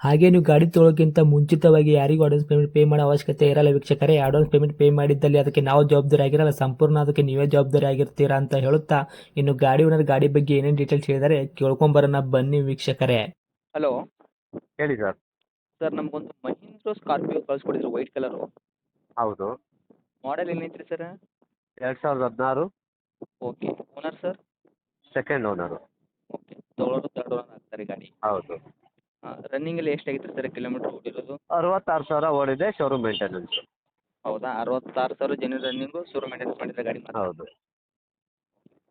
ಹಾಗೆ ನೀವು ಗಾಡಿ ತೊಳೋಕ್ಕಿಂತ ಮುಂಚಿತವಾಗಿ ಯಾರಿಗೂ ಅಡ್ವಾನ್ಸ್ ಪೇಮೆಂಟ್ ಪೇ ಮಾಡೋ ಅವಶ್ಯಕತೆ ಇರಲ್ಲ ವೀಕ್ಷಕರೇ. ಅಡ್ವಾನ್ಸ್ ಪೇಮೆಂಟ್ ಪೇ ಮಾಡಿದ್ದಲ್ಲಿ ಅದಕ್ಕೆ ನಾವು ಜವಾಬ್ದಾರಿ ಆಗಿರಲ್ಲ. ಸಂಪೂರ್ಣ ಅದಕ್ಕೆ ನೀವೇ ಜವಾಬ್ದಾರಿ ಆಗಿರ್ತೀರಾ ಅಂತ ಹೇಳುತ್ತಾ ಇನ್ನು ಗಾಡಿ ಓನರ್ ಗಾಡಿ ಬಗ್ಗೆ ಏನೇನು ಡೀಟೇಲ್ಸ್ ಹೇಳಿದರೆ ಕೇಳ್ಕೊಂಬರೋಣ ಬನ್ನಿ ವೀಕ್ಷಕರೇ. ಹಲೋ ಹೇಳಿ ಸರ್ ಸರ್ ನಮಗೊಂದು ಮಹೀಂದ್ರ ಸ್ಕಾರ್ಪಿಯೋ ಕಳಿಸ್ಕೊಡಿದ್ರು ವೈಟ್ ಕಲರು ಹೌದು. ಮಾಡೆಲ್ ಏನೈತ್ರಿ ಸರ್ ಎರಡು ಸಾವಿರದ ಹದಿನಾರು. Okay owner sir second owner okay ತೊಗೊಳೋರು third owner ಆಗ್ತಾರೆ ಗಾಡಿ. ಹೌದು. ರನ್ನಿಂಗ್ ಎಲ್ಲ ಎಷ್ಟಾಗಿತ್ತು ಸರ್ ಕಿಲೋಮೀಟ್ರ್ ಓಡಿರೋದು? ಅರವತ್ತಾರು ಸಾವಿರ ಓಡಿದೆ ಶೋರೂಮ್ ಮೇಂಟೆನೆನ್ಸು ಹೌದಾ? ಅರವತ್ತಾರು ಸಾವಿರ ಜನ ರನ್ನಿಂಗು ಶೋರೂಮ್ ಮೇಂಟೆನೆನ್ಸ್ ಮಾಡಿದ್ರೆ ಗಾಡಿ ಮಾತ್ರ. ಹೌದು.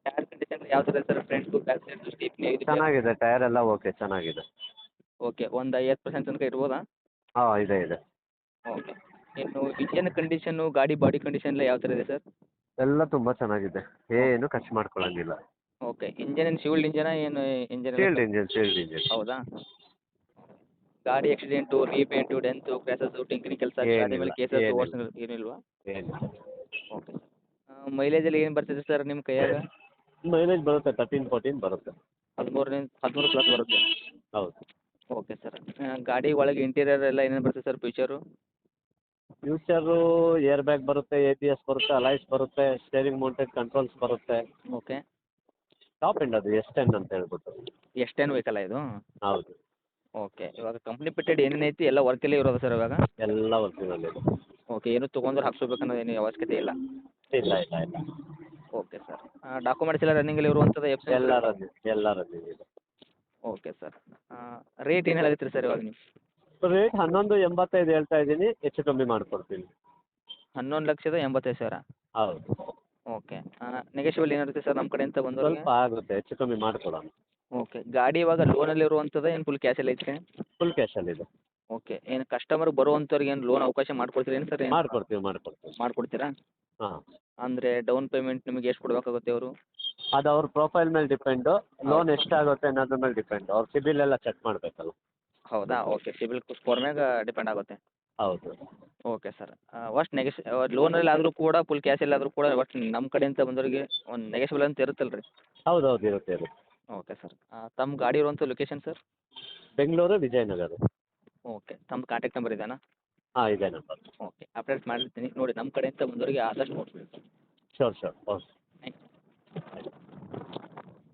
ಟೈರ್ ಕಂಡೀಷನ್ ಯಾವ ಥರ sir? Front back side stepney ಚೆನ್ನಾಗಿದೆ ಟೈರ್ ಎಲ್ಲ ಓಕೆ ಚೆನ್ನಾಗಿದೆ. ಓಕೆ ಒಂದು ಐವತ್ತು ಪರ್ಸೆಂಟ್ ತನಕ ಇರ್ಬೋದಾ? ಹಾಂ ಇದೆ ಇದೆ. ಓಕೆ ಇನ್ನು ಇಂಜಿನ್ ಕಂಡೀಷನ್ನು ಗಾಡಿ ಬಾಡಿ ಕಂಡೀಷನ್ ಎಲ್ಲ ಯಾವ ಥರ ಇದೆ ಸರ್? ಎಲ್ಲ ತುಂಬ ಚೆನ್ನಾಗಿದೆ. ಏನು ಖರ್ಚು ಮಾಡ್ಕೊಳ್ಳಂಗಿಲ್ಲ ಓಕೆ ಇಂಜಿನ್ ಏನು ಶಿವಲ್ಡ್ ಇಂಜನ ಏನು engine shield engine shield engine ಹೌದಾ? ಗಾಡಿ accident repaint dent crashes tinkering ಕೆಲಸ ಗಾಡಿ ಮೇಲೆ ಕೇಸಸ್ ಏನಿಲ್ಲ. ಓಡಿಸೋದು ಏನಿಲ್ವಾ? ಏನು ಓಕೆ ಸರ್ ಮೈಲೇಜಲ್ಲಿ ಏನು ಬರ್ತಿದೆ ಸರ್ ನಿಮ್ಮ ಕೈಯಾಗ? ಮೈಲೇಜ್ ಬರುತ್ತೆ ತರ್ಟೀನ್ ಫೋರ್ಟೀನ್ ಬರುತ್ತೆ. ಹದಿಮೂರರಿಂದ ಹದಿಮೂರು ಪ್ಲಸ್ ಬರುತ್ತೆ? ಹೌದು. ಓಕೆ ಸರ್ ಗಾಡಿ ಒಳಗೆ ಇಂಟೀರಿಯರ್ ಎಲ್ಲ ಏನೇನು ಬರ್ತದೆ sir future future air bag ಬರುತ್ತೆ ಎ ಬಿ ಎಸ್ ಬರುತ್ತೆ ಅಲೈಸ್ ಬರುತ್ತೆ ಸ್ಟೇರಿಂಗ್ ಮೌಂಟೆಡ್ ಕಂಟ್ರೋಲ್ಸ್ ಬರುತ್ತೆ. ಓಕೆ ಟಾಪ್ ಎಂಡ್ ಅದು ಎಸ್ ಟೆನ್ ಅಂತ ಹೇಳ್ಬಿಟ್ಟು. ಎಷ್ಟೇನು ವೆಹಿಕಲ್ ಇದು? ಹೌದು. ಓಕೆ ಇವಾಗ ಕಂಪ್ನಿ ಪೆಟ್ಟೆಡ್ ಏನೇನು ಐತಿ ಎಲ್ಲ ವರ್ಕಲ್ಲೇ ಇರೋದ ಸರ್ ಇವಾಗ? ಎಲ್ಲ ವರ್ಕಿನಲ್ಲಿ ಇದೆ ಓಕೆ ಏನು ತೊಗೊಂಡ್ರೆ ಹಾಕ್ಸ್ಬೇಕನ್ನೋದು ಏನು ಅವಶ್ಯಕತೆ ಇಲ್ಲ? ಇಲ್ಲ ಇಲ್ಲ ಇಲ್ಲ. ಓಕೆ ಸರ್ ಡಾಕ್ಯುಮೆಂಟ್ಸ್ ಎಲ್ಲ ರನ್ನಿಂಗಲ್ಲಿ ಇರುವಂಥದ್ದು ಎಫ್ ಎಲ್ಲ ರನ್ನಿಂಗ್ ಎಲ್ಲ ರನ್ನಿಂಗ್ ಇದೆ. ಓಕೆ ಸರ್ ರೇಟ್ ಏನು ಹೇಳತ್ತೀರಿ ಸರ್ ಇವಾಗ ನೀವು? ರೇಟ್ ಹನ್ನೊಂದು ಎಂಬತ್ತೈದು ಹೇಳ್ತಾ ಇದ್ದೀನಿ ಹೆಚ್ಚು ಕಮ್ಮಿ ಮಾಡಿಕೊಡ್ತೀನಿ. ಹನ್ನೊಂದು ಲಕ್ಷದ ಎಂಬತ್ತೈದು ಸಾವಿರ? ಹೌದು. ಓಕೆ ನೆಗೆಶಿಬಲ್ ಏನಿರುತ್ತೆ ಸರ್ ನಮ್ಮ ಕಡೆಯಿಂದ ಬಂದು ಸ್ವಲ್ಪ ಆಗುತ್ತೆ ಹೆಚ್ಚು ಕಮ್ಮಿ ಮಾಡಿಕೊಡೋಣ. ಓಕೆ ಗಾಡಿ ಇವಾಗ ಲೋನಲ್ಲಿ ಇರುವಂತದ ಏನು ಫುಲ್ ಕ್ಯಾಶಲ್ಲಿ ಐತ್ರಿ? ಫುಲ್ ಕ್ಯಾಶಲ್ಲಿದೆ ಓಕೆ ಏನು ಕಸ್ಟಮರ್ ಬರುವಂಥವ್ರಿಗೆ ಏನು ಲೋನ್ ಅವಕಾಶ ಮಾಡ್ಕೊಡ್ತೀರಿ ಏನು ಸರ್ ಏನು ಮಾಡ್ಕೊಡ್ತೀವಿ ಮಾಡ್ಕೊಡ್ತೀವಿ. ಮಾಡ್ಕೊಡ್ತೀರಾ? ಹಾಂ. ಅಂದರೆ ಡೌನ್ ಪೇಮೆಂಟ್ ನಿಮಗೆ ಎಷ್ಟು ಕೊಡಬೇಕಾಗುತ್ತೆ ಅವರು? ಅದು ಅವ್ರ ಪ್ರೊಫೈಲ್ ಮೇಲೆ ಡಿಪೆಂಡು ಲೋನ್ ಎಷ್ಟಾಗುತ್ತೆ ಅನ್ನೋದ್ರ ಮೇಲೆ ಡಿಪೆಂಡ್ ಅವ್ರ ಸಿಬಿಲ್ ಎಲ್ಲ ಚೆಕ್ ಮಾಡಬೇಕಲ್ಲ. ಹೌದಾ? ಓಕೆ ಸಿಬಿಲ್ ಸ್ಕೋರ್ ಮ್ಯಾಗ ಡಿಪೆಂಡ್ ಆಗುತ್ತೆ. ಹೌದು. ಓಕೆ ಸರ್ ಒಷ್ಟು ಲೋನ್ ಲೋನಲ್ಲಿ ಆದರೂ ಕೂಡ ಫುಲ್ ಕ್ಯಾಶಲ್ಲಿ ಆದರೂ ಕೂಡ ಒಟ್ಟು ನಮ್ಮ ಕಡೆಯಿಂದ ಬಂದವರಿಗೆ ಒಂದು ನೆಗೆಶಿಬಲ್ ಅಂತ ಇರುತ್ತಲ್ಲ ರೀ ಹೌದು ಹೌದು ಇರುತ್ತೆ ಇರುತ್ತೆ. Okay sir. ತಮ್ಮ ಗಾಡಿ ಇರುವಂಥ location sir? Bengaluru Vijayanagar. Okay ತಮ್ಮ ಕಾಂಟ್ಯಾಕ್ಟ್ ನಂಬರ್ ಇದೆಯಾ ಹಾಂ ಇದೆ ನಂಬರ್. ಓಕೆ ಅಪ್ಡೇಟ್ ಮಾಡಿರ್ತೀನಿ ನೋಡಿ ನಮ್ಮ ಕಡೆಯಿಂದ ಬಂದವರಿಗೆ ಆದಷ್ಟು ನೋಡ್ಬಿಡಿ ಶೋರ್ ಶೋರ್ ಓಕೆ.